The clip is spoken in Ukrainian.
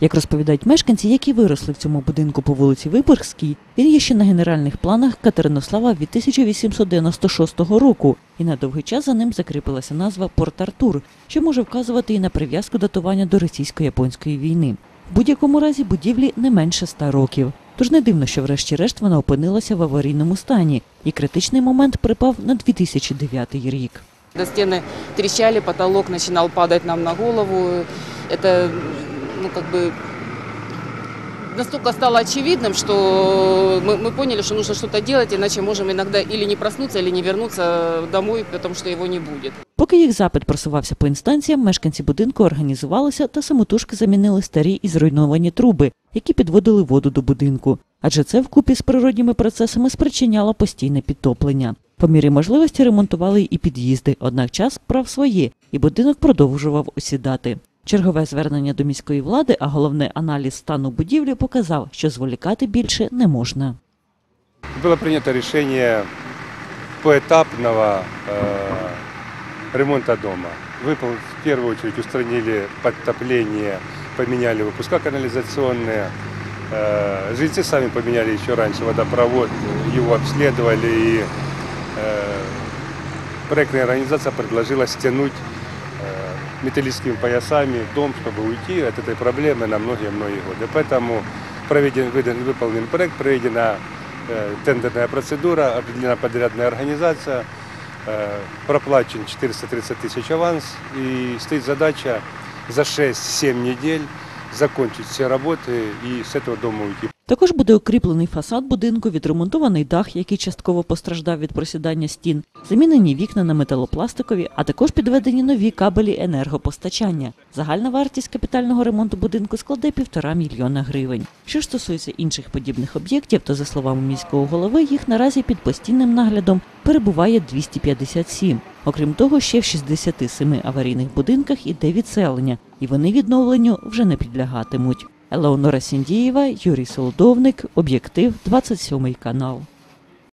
Як розповідають мешканці, які виросли в цьому будинку по вулиці Виборгській, він є ще на генеральних планах Катеринослава від 1896 року, і на довгий час за ним закріпилася назва Порт Артур, що може вказувати і на прив'язку датування до російсько-японської війни. В будь-якому разі будівлі не менше ста років. Тож не дивно, що врешті-решт вона опинилася в аварійному стані, і критичний момент припав на 2009 рік. Когда стены трещали, потолок начинал падать нам на голову. Это, ну, как бы, настолько стало очевидным, что мы, мы поняли, что нужно что-то делать, иначе можем иногда или не проснуться, или не вернуться домой, потому что его не будет. Поки їх запит просувався по інстанціям, мешканці будинку організувалися та самотужки замінили старі і зруйновані труби, які підводили воду до будинку. Адже це вкупі з природніми процесами спричиняло постійне підтоплення. По мірі можливості ремонтували і під'їзди, однак час брав своє, і будинок продовжував осідати. Чергове звернення до міської влади, а головне аналіз стану будівлі показав, що зволікати більше не можна. Было принято решение поэтапного э, ремонта дома. Выпол, в первую очередь устранили подтопление, поменяли выпуска канализационные. Э, жильцы сами поменяли еще раньше водопровод, его обследовали и э, проектная организация предложила стянуть э, металлическими поясами дом, чтобы уйти от этой проблемы на многие-многие годы. Поэтому проведен, выдан, выполнен проект, проведена э, тендерная процедура, определена подрядная организация, э, проплачен 430 тысяч аванс и стоит задача за 6-7 недель закончить все работы и с этого дома уйти. Також буде укріплений фасад будинку, відремонтований дах, який частково постраждав від просідання стін, замінені вікна на металопластикові, а також підведені нові кабелі енергопостачання. Загальна вартість капітального ремонту будинку складе півтора мільйона гривень. Що ж стосується інших подібних об'єктів, то за словами міського голови, їх наразі під постійним наглядом перебуває 257. Окрім того, ще в 67 аварійних будинках іде відселення, і вони відновленню вже не підлягатимуть. Елеонора Сіндієва, Юрій Солодовник, Об'єктив, 27 канал.